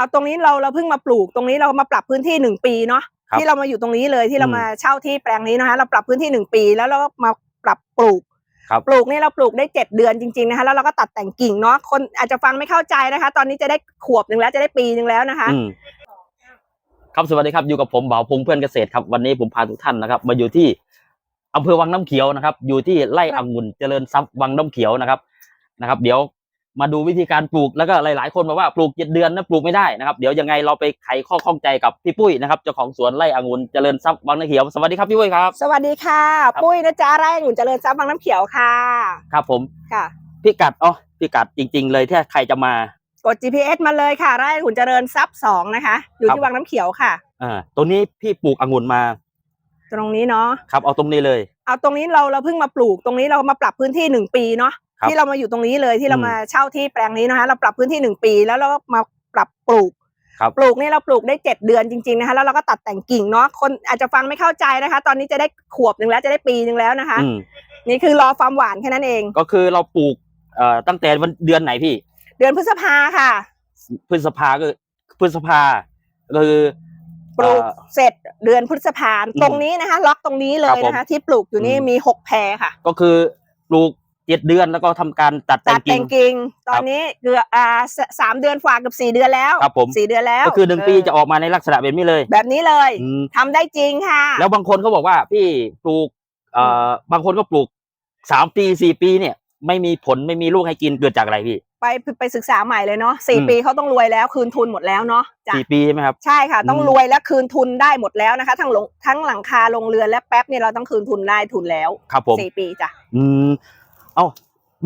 เอาตรงนี้เราเราเพิ่งมาปลูกตรงนี้เรามาปรับพื้นที่หนึ่งปีเนาะครับที่เรามาอยู่ตรงนี้เลยที่เราอืมมาเช่าที่แปลงนี้นะคะ เราปรับพื้นที่หนึ่งปีแล้วเราก็มาปรับปลูกครับ ปลูกนี่เราปลูกได้เจ็ดเดือนจริงๆนะคะแล้วเราก็ตัดแต่งกิ่งเนาะคนอาจจะฟังไม่เข้าใจนะคะ ตอนนี้จะได้ขวบหนึ่งแล้วจะได้ปีหนึ่งแล้วนะคะ อืมครับสวัสดีครับอยู่กับผมบ่าวพงษ์เพื่อนเกษตรครับวันนี้ผมพาทุกท่านนะครับ มาอยู่ที่อำเภอวังน้ำเขียวนะครับ อยู่ที่ไร่องุ่นเจริญทรัพย์วังน้ำเขียวนะครับนะครับ เดี๋ยว มาดูวิธีการปลูกแล้วก็หลาย ๆ คนบอกว่าปลูกเจ็ดเดือนนะปลูกไม่ได้นะครับเดี๋ยวยังไงเราไปไขข้อข้องใจกับพี่ปุ้ยนะครับเจ้าของสวนไร่องุ่นเจริญทรัพย์วังน้ำเขียวสวัสดีครับพี่ปุ้ยครับสวัสดีค่ะ ปุ้ยนะจ๊ะไร่องุ่นเจริญทรัพย์บางน้ำเขียวค่ะ ครับผมค่ะพี่กัดอ๋อพี่กัดจริง ๆ เลยถ้าใครจะมากด GPS มาเลยค่ะไร่องุ่นเจริญทรัพย์สองนะคะ อยู่ครับที่วังน้ำเขียวค่ะอ่าตัวนี้พี่ปลูกองุ่นมา ตรงนี้เนาะครับเอาตรงนี้เลย เอาตรงนี้เราเราเพิ่งมาปลูกตรงนี้เรามาปรับพื้นที่หนึ่งปีเนาะครับที่เรามาอยู่ตรงนี้เลยที่เราอืมมาเช่าที่แปลงนี้นะคะ เราปรับพื้นที่หนึ่งปีแล้วเราก็มาปรับปลูกครับปลูกนี่เราปลูกได้เจ็ดเดือนจริงๆนะคะแล้วเราก็ตัดแต่งกิ่งเนาะคนอาจจะฟังไม่เข้าใจนะคะ ตอนนี้จะได้ขวบหนึ่งแล้วจะได้ปีหนึ่งแล้วนะคะอืมนี่คือรอความหวานแค่นั้นเอง ก็คือเราปลูกเอ่อตั้งแต่วันเดือนไหนพี่ เดือนพฤษภาค่ะ พฤษภาก็พฤษภาก็คือ ปลูกเอ่อเสร็จเดือนพฤษภาอืมตรงนี้นะคะ ล็อกตรงนี้เลครับยผมนะคะ ที่ปลูกอยู่นี่อืมมีหกแพรค่ะ ก็คือปลูกเจ็ดเดือนแล้วก็ทำการตัดแต่ตังดแต่กิ่งงกิ่งตอนนี้เกือบอ่าสสามเดือนฝ่ากับสี่เดือนแล้วครับผมสี่เดือนแล้ว ก็คือหนึ่งปีจะออกมาในลักษณะแบบนี้เลย แบบนี้เลยอืมทำได้จริงค่ะ แล้วบางคนเขาบอกว่าพี่ปลูกเอ่อบางคนก็ปลูกสามปีสี่ปีเนี่ย ไม่มีผลไม่มีลูกให้กินเกิดจากอะไรพี่ไปไปศึกษาใหม่เลยเนาะสี่อืมปีเขาต้องรวยแล้วคืนทุนหมดแล้วเนาะจ้ะสี่ปีใช่ไหมครับใช่ค่ะ ต้องอืมรวยและคืนทุนได้หมดแล้วนะคะ ทั้งลงทั้งหลังคาลงเรือนและแป๊บเนี่ยเราต้องคืนทุนได้ทุนแล้วครับผมสี่ปีจ้ะอืมเอ้า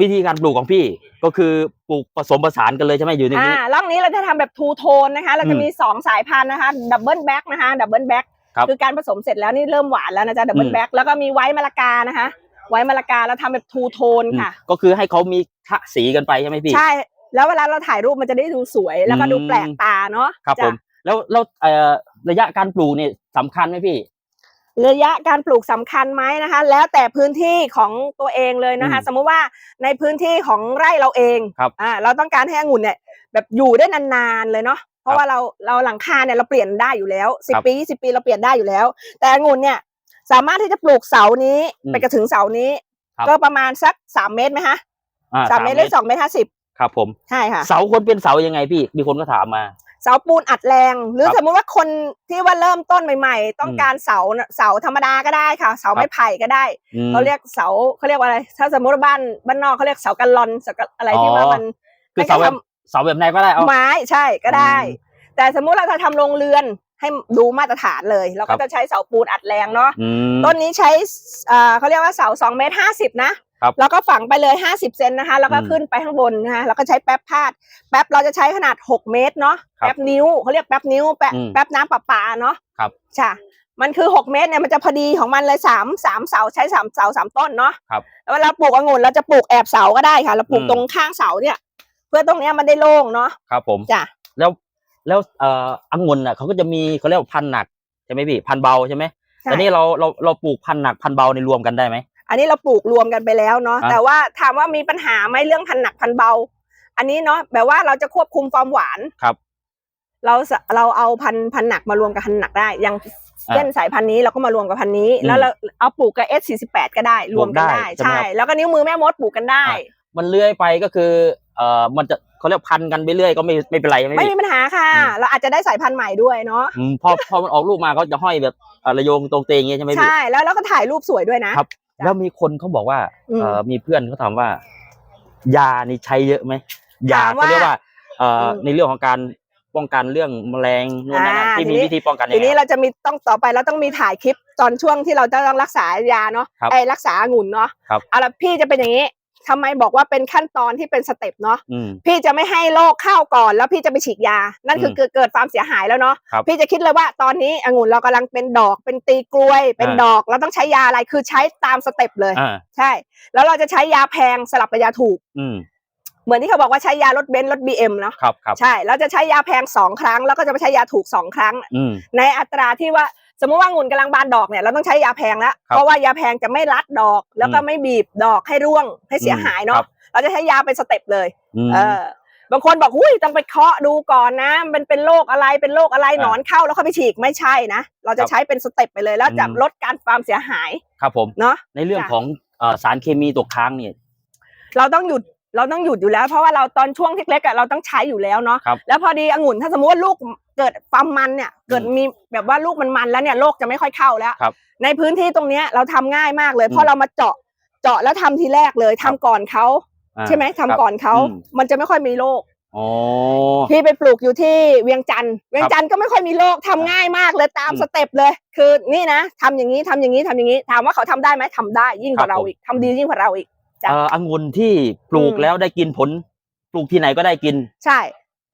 วิธีการปลูกของพี่ก็คือปลูกผสมผสานกันเลยใช่ไหมอยู่ในอ่านี้ร่องนี้เราจะทำแบบทูโทนนะคะ เราจะอืมมีสองสายพันธุ์นะคะดับเบิลแบ็กนะคะดับเบิลแบ็กครับคือการผสมเสร็จแล้วนี่เริ่มหวานแล้วนะจ๊ะดับเบิลอืมแบ็กแล้วก็มีไว้มะละกานะคะ ไว้มะละกาเราทำแบบทูโทนอืมค่ะ ก็คือให้เขามีทะสีกันไปใช่ไหมพี่ ใช่ แล้วเวลาเราถ่ายรูปมันจะได้ดูสวยแล้วก็อืมดูแปลกตาเนาะครับผจ้ะมแล้วแล้วเอ่อระยะการปลูกเนี่ยสำคัญไหมพี่ ระยะการปลูกสำคัญไหมนะคะ แล้วแต่พื้นที่ของตัวเองเลยนะคะ อืมสมมุติว่าในพื้นที่ของไร่เราเองครับอ่าเราต้องการให้องุ่นเนี่ยแบบอยู่ได้นานๆเลยเนาะเพราะว่าเราเราหลังคาเนี่ยเราเปลี่ยนได้อยู่แล้วสิบครับ ปียี่สิบปีเราเปลี่ยนได้อยู่แล้ว แต่องุ่นเนี่ย สามารถที่จะปลูกเสานี้อืมไปกระถึงเสานี้ ครับ ก็ประมาณสักสามเมตรไหมคะอ่สามเมตรหรือสองเมตรห้าสิบครับผม ใช่ค่ะ เสาควรเป็นเสายังไงพี่ มีคนก็ถามมา เสาปูนอัดแรง หรือครับสมมุติว่าคนที่ว่าเริ่มต้นใหม่ ๆ ต้องอืมการเสาเสาธรรมดาก็ได้ค่ะ เสาไม้ไผ่ก็ได้ อืม เขาเรียกเสาเขาเรียกว่าอะไร ถ้าสมมติว่าบ้านบ้านนอกเขาเรียกเสากันลอนเสากันอะไรที่ว่ามัน คือเสาแบบเสาแบบไหนก็ได้เอา ไม้ใช่ก็ได้อืมแต่สมมุติเราจะทำโรงเรือน ให้ดูมาตรฐานเลย เราครัก็บจะใช้เสาปูนอัดแรงเนาะอืมต้นนี้ใช้เอ่อเขาเรียกว่าเสาสองเมตรห้าสิบนะครับแล้วก็ฝังไปเลยห้าสิบเซนนะคะ แล้วก็อืมขึ้นไปข้างบนนะคะแล้วก็ใช้แป๊บพาด แป๊บเราจะใช้ขนาดหกเมตรเนาะครับแป๊บนิ้วเขาเรียกแป๊บนิ้วแป๊บอืมแป๊บน้ำประปาเนาะครับใช่มันคือหกเมตรเนี่ยมันจะพอดีของมันเลยสามสามเสาใช้สามเสาสามต้นเนาะครับแล้วเวลาปลูกองุ่นเราจะปลูกแอบเสาก็ได้ค่ะ เราปลูกอืมตรงข้างเสาเนี่ย เพื่อตรงเนี้ยมันได้โล่งเนาะครับผมจ้ะแล้ว แล้วเอ่อองุ่นอะเขาก็จะมีเขาเรียกว่าพันธุ์หนักใช่ไหมพี่พันธุ์เบาใช่ไหมใช่ แต่นี่เราเราเราปลูกพันธุ์หนักพันธุ์เบาในรวมกันได้ไหม อันนี้เราปลูกรวมกันไปแล้วเนาะอะแต่ว่าถามว่ามีปัญหาไหมเรื่องพันหนักพันเบา อันนี้เนาะแบบว่าเราจะควบคุมความหวาน ครับ เราสเราเอาพันพันหนักมารวมกับพันหนักได้อย่างเช่นสายพันธุ์นี้เราก็มารวมกับพันธุ์นี้ อืมแล้วเราเอาปลูกกับ S 4 8 ก็ได้รวมกันรวมได้ได้ใช่ไหมใช่ ครับแล้วก็นิ้วมือแม่มดปลูกกันได้ อะมันเลื่อยไปก็คือเอ่อมันจะ เขาเรียกพันกันไปเรื่อยก็ไม่ไม่เป็นไรใช่ไหมไม่พี่มีปัญหาค่ะอืมเราอาจจะได้สายพันธุ์ใหม่ด้วยเนาะอืมพอพอมันออกลูกมาเขาจะห้อยแบบเอ่อระโยงตรงเตงอย่างเงี้ยใช่ไหมพี่ ใช่แล้วเราก็ถ่ายรูปสวยด้วยนะ ครับจ้ะแล้วมีคนเขาบอกว่าอืมเอ่อมีเพื่อนเขาถามว่า ยานี่ใช้เยอะไหมยาถามเขาว่าเรียกว่าเอ่ออมในเรื่องของการป้องกันเรื่องแมลงนู่นนั่นนั่นอ่าที่มีทีนี้ วิธีป้องกันยังทีไงนี้ครับเราจะมีต้องต่อไปเราต้องมีถ่ายคลิปตอนช่วงที่เราจะต้องรักษายาเนาะครับไอ้รักษาองุ่นเนาะครับ เอาละพี่จะเป็นอย่างนี้ ทำไมบอกว่าเป็นขั้นตอนที่เป็นสเต็ปเนาะอืมพี่จะไม่ให้โรคเข้าก่อน แล้วพี่จะไปฉีดยา นั่นคือมเกิดเกิดความเสียหายแล้วเนาะครับพี่จะคิดเลยว่าตอนนี้องุ่นเรากำลังเป็นดอกเป็นตีกลวย เป็นอ่าดอกเราต้องใช้ยาอะไรคือใช้ตามสเต็ปเลยอ่าใช่ แล้วเราจะใช้ยาแพงสลับกับยาถูกอืมเหมือนที่เขาบอกว่าใช้ยารถเบนซ์รถบีเอ็มเนาะครับครับใช่เราจะใช้ยาแพงสองครั้ง แล้วก็จะไปใช้ยาถูกสองครั้งอืมในอัตราที่ว่าส มมติว่างุ่นกำลังบานดอกเนี่ยเราต้องใช้ยาแพงแล้วครับเพราะว่ายาแพงจะไม่รัดดอก แล้วก็อืมไม่บีบดอกให้ร่วงให้เสียหายครัเนาะบเราจะใช้ยาเป็นสเต็ปเลยอืมเออบางคนบอกอุ้ยต้องไปเคาะดูก่อนนะ มันเป็นโรคอะไรเป็นโรคอะไรอ่าหนอนเข้าแล้วเขาไปฉีกไม่ใช่นะ เราจะครับใช้เป็นสเต็ปไปเลย แล้วจะอืมลดการความเสียหายครับผมเนาะในเรื่องจ้ะของเอ่อสารเคมีตกค้างเนี่ยเราต้องหยุดเราต้องหยุดอยู่แล้วเพราะว่าเราตอนช่วงเล็กๆอะเราต้องใช้อยู่แล้วเนาะครับแล้วพอดีองุ่นถ้าสมมติว่าลูก เกิดความมันเนี่ย เกิดมีแบบว่าลูกมันมันแล้วเนี่ยโรคจะไม่ค่อยเข้าแล้วครับ ในพื้นที่ตรงเนี้ยเราทำง่ายมากเลยอืมเพราะเรามาเจาะเจาะแล้วทำทีแรกเลยทำก่อนเขาอ่าใช่ไหมทำครับก่อนเขาอืมมันจะไม่ค่อยมีโรคอ๋อพี่ไปปลูกอยู่ที่เวียงจันทร์เวียงจันทร์ก็ไม่ค่อยมีโรคทำง่ายมากเลยตามอืมสเต็ปเลย คือนี่นะทำอย่างนี้ทำอย่างนี้ทำอย่างนี้ ถามว่าเขาทำได้ไหมทำได้ยิ่งกว่าครับเราผมอีกทำดียิ่งกว่าเราอีกจ้ะเอ่อองุ่นที่ปลูกอืมแล้วได้กินผล ปลูกที่ไหนก็ได้กิน ใช่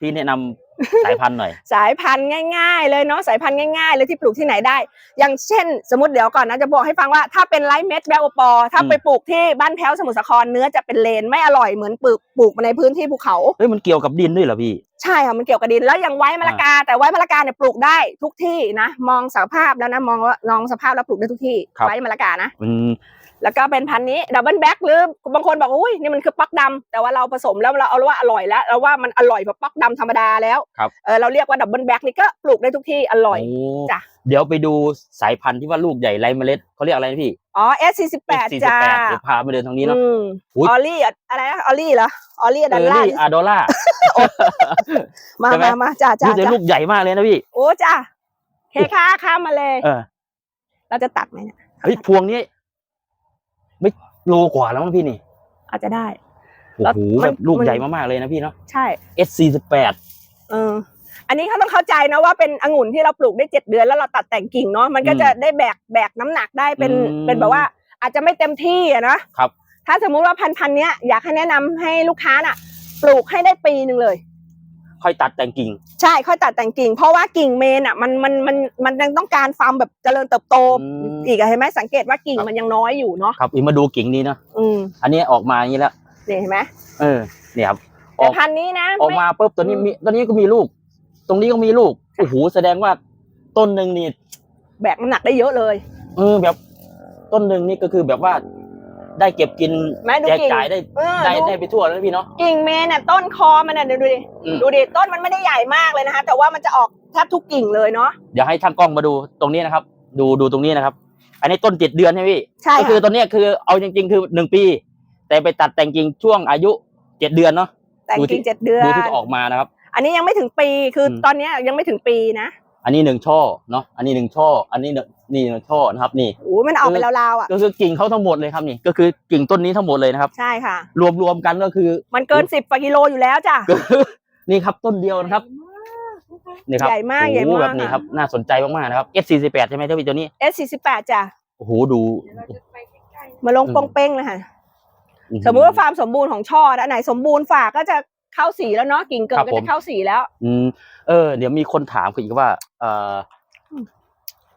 พี่แนะนำ สายพันธุ์หน่อย สายพันธุ์ง่ายๆ เลยเนาะสายพันธุ์ง่ายๆเลยที่ปลูกที่ไหนได้ อย่างเช่น สมมติเดี๋ยวก่อนนะจะบอกให้ฟังว่าถ้าเป็นไลฟ์เม็ดแบลโอปอ ถ้าอืมไปปลูกที่บ้านแพ้วสมุทรสาครเนื้อจะเป็นเลนไม่อร่อยเหมือนปลูกปลูกมาในพื้นที่ภูเขาเฮ้ยมันเกี่ยวกับดินด้วยเหรอพี่ใช่ค่ะมันเกี่ยวกับดินแล้วอย่างไว้มะละกา แต่ไว้มะละกาเนี่ยปลูกได้ทุกที่นะ มองสภาพแล้วนะมองว่ามองสภาพแล้วปลูกได้ทุกที่ครับไว้มะละกานะอืม แล้วก็เป็นพันธุ์นี้ดับเบิลแบ็กหรือบางคนบอกว่าอุ้ยนี่มันคือปักดำแต่ว่าเราผสมแล้วเราเอาว่าอร่อยแล้วเราว่ามันอร่อยกว่าปักดำธรรมดาแล้วครับเออเราเรียกว่าดับเบิลแบ็กนี่ก็ปลูกได้ทุกที่อร่อยโจ้ะเดี๋ยวไปดูสายพันธุ์ที่ว่าลูกใหญ่ไรเมล็ดเขาเรียกอะไรนะพี่อ๋อ S48 สี่สิบจ้าแปดเดี๋ยวพาไปเดินทางนี้เนาะอืมอุ๊ยออลลี่อะอะไรนะออลลี่เหรอออลลี่เอดันอล่านี่อาโดล่ามาใช่ไหมมามาจ้าจ้าลูกใหญ่จ้าลูกใหญ่มากเลยนะพี่โอ้จ้าเคค้าข้ามมาเลยเออเราจะตัดไหมเนี่ยเฮ้ยพวงนี้ ไม่โลกว่าแล้วมั้งพี่นี่อาจจะได้ โอ้แล้วโหมัแบนบลูกมัน ใหญ่มากๆเลยนะพี่เนาะ ใช่ S สี่สิบแปดเออ อันนี้เขาต้องเข้าใจนะว่าเป็นองุ่นที่เราปลูกได้เจ็ดเดือนแล้วเราตัดแต่งกิ่งเนาะมันก็จะได้แบกแบกน้ำหนักได้เป็นอืมเป็นแบบว่า อาจจะไม่เต็มที่อะนะครับ ถ้าสมมุติว่าพันพันธุ์เนี้ยอยากให้แนะนำให้ลูกค้าน่ะ ปลูกให้ได้ปีหนึ่งเลย ค่อยตัดแต่งกิ่ง ใช่ค่อยตัดแต่งกิ่ง เพราะว่ากิ่งเมนอะมันมันมันมันยังต้องการความแบบเจริญเติบโต อืม อีกอะเห็นไหมสังเกตว่ากิ่งครับมันยังน้อยอยู่เนาะครับอีกมาดูกิ่งนี้เนาะอืมอันนี้ออกมาอย่างนี้แล้วนี่เห็นไหมเออเนี่ยครับ อแต่อก พันธุ์นี้นะออกไม่มาปุ๊บตัวนี้อืมมีตัวนี้ก็มีลูก ตรงนี้ก็มีลูกโอ้โหแสดงว่าต้นหนึ่งนี่แบกน้ำหนักได้เยอะเลย เออแบบ ต้นหนึ่งนี่ก็คือแบบว่า ได้เก็บกินแม่ดูแจกกิ่งจ่ายได้เออได้ดู ได้ไปทั่วแล้วนะพี่เนาะ กิ่งเมนน่ะต้นคอมันน่ะเดี๋ยวดูดิอืม ดูดิต้นมันไม่ได้ใหญ่มากเลยนะคะ แต่ว่ามันจะออกแทบทุกกิ่งเลยเนาะเดี๋ยวให้ช่างกล้องมาดูตรงนี้นะครับ ดูดูตรงนี้นะครับ อันนี้ต้นเจ็ดเดือนใช่ไหมพี่ ใช่ก็คือค่ะตัวเนี้ยคือเอาจริง ๆ คือหนึ่งปี แต่ไปตัดแต่งกิ่งช่วงอายุเจ็ดเดือนเนาะ แต่งดูที่ กิ่งเจ็ดเดือน ดูที่จะออกมานะครับ อันนี้ยังไม่ถึงปีคืออม ตอนเนี้ยยังไม่ถึงปีนะ อันนี้หนึ่งช่อเนาะอันนี้หนึ่งช่อ อันนี้หนึ่งนี่หนึ่งช่อนะครับนี่โอ้ยมันออกไปราวๆอะก็คือกิ่งเขาทั้งหมดเลยครับนี่ ก็คือกิ่งต้นนี้ทั้งหมดเลยนะครับใช่ค่ะ รวมรวมกันก็คือ มันเกินสิบกว่ากิโลอยู่แล้วจ้ะก็คือนี่ครับต้นเดียวนะครับนี่ครับใหญ่มากโอ้ใหญ่โหมากแบบนี้ครับน่าสนใจมากๆนะครับ S48 ใช่ไหมเท่าพี่ตัวนี้ S สี่สิบแปดจ้ะโอ้โหดู มาลงอืมปองเป้งเลยค่ะอื้อหือสมมุติว่าฟาร์มสมบูรณ์ของช่ออันไหนสมบูรณ์ฝากก็จะ เข้าสีแล้วเนาะกิ่งเกิดครับก็ผมจะเข้าสีแล้ว อืมเออเดี๋ยวมีคนถามอีกว่า เอ่ออม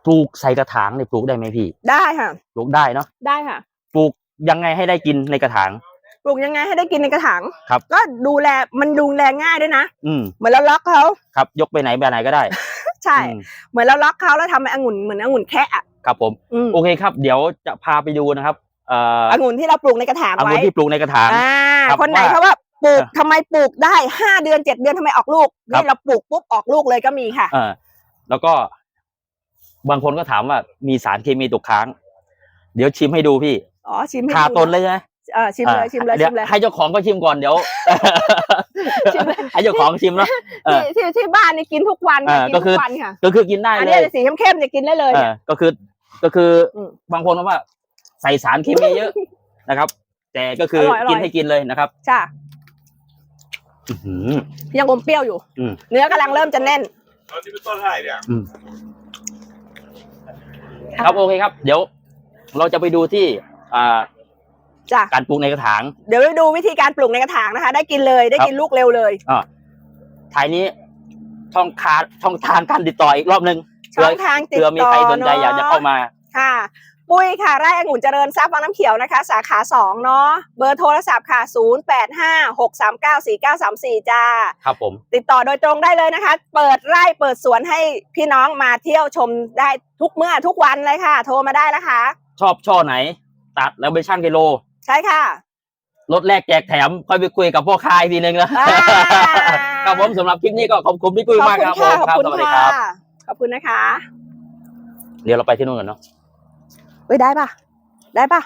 ปลูกใส่กระถางเนี่ยปลูกได้ไหมพี่ ได้ค่ะ ปลูกได้เนาะได้ค่ะ ปลูกยังไงให้ได้กินในกระถาง ปลูกยังไงให้ได้กินในกระถางครับ ก็ดูแลมันดูแลง่ายด้วยนะอืมเหมือนเราล็อกเขาครับ ยกไปไหนไปไหนก็ได้ ใช่อืมเหมือนเราล็อกเขาแล้วทำเป็นองุ่นเหมือนองุ่นแคะอะครับผมอืมโอเคครับ เดี๋ยวจะพาไปดูนะครับเอ่อองุ่นที่เราปลูกในกระถางองุ่ไว้นที่ปลูกในกระถางอ่าครับคนไหนว่าเขาว่า ปลูกเออทำไมปลูกได้ห้าเดือนเจ็ดเดือนทำไมออกลูกครับนี่เราปลูกปุ๊บออกลูกเลยก็มีค่ะเออแล้วก็ บางคนก็ถามว่ามีสารเคมีตกค้าง เดี๋ยวชิมให้ดูพี่อ๋อชิมให้คาดูต้นเลยใช่ไหมเออชิมเลยชิมเลยดี๋ชิวมเลยให้เจ้าของก็ชิมก่อนเดี๋ยวชิมเลยให้เจ้าของชิมเนาะเออที่ที่ที่บ้านนี่กินทุกวันค่ะเออกินก็ทุคือกวันค่ะก็คือกินได้อันเลนี้ยสีเข้มๆจะกินได้เลยเอเนี่ยอก็คือก็คืออมบางคนก็ว่า ใส่สารเคมีเยอะนะครับ แต่ก็คืออยร่อยอร่อยกินให้กินเลยนะครับจ้า อื้อหือ ยังอมเปรี้ยวอยู่ อืม เนื้อกำลังเริ่มจะแน่น ตอนนี้เป็นต้นอะไรเนี่ยครับโอเคครับ เดี๋ยว เราจะไปดูที่อ่าจ้ะ การปลูกในกระถาง เดี๋ยวไปดูวิธีการปลูกในกระถางนะคะ ได้กินเลยได้ครับกินลูกเร็วเลย ท้ายนี้ช่องคาช่องทางการติดต่ออีกรอบหนึ่ง ช่องทางติดเผื่อมีต่อใครสนใจเนาะอยากจะเข้ามา ค่ะ ปุ้ยค่ะไร่องุ่นเจริญทรัพย์วังน้ำเขียวนะคะ สาขาสองเนาะเบอร์โทรศัพท์ค่ะ 0 8 5 6 3 9 4 9 3 4 จ้า ครับผม ติดต่อโดยตรงได้เลยนะคะ เปิดไร่เปิดสวนให้พี่น้องมาเที่ยวชมได้ทุกเมื่อทุกวันเลยค่ะ โทรมาได้นะคะ ชอบช่อไหน ตัดแล้วไปชั่งกิโล ใช่ค่ะ รถแรกแจกแถมค่อยไปคุยกับพ่อค้าอีกทีนึงนะอ่า ครับผมสำหรับคลิปนี้ก็ขอบคุณพี่กุ้ยมากครับผมขอบคุณสวัสดีค่ะ ครับ ขอบคุณนะคะ เดี๋ยวเราไปที่นู่นกันเนาะ เฮ้ยได้ปะได้ปะ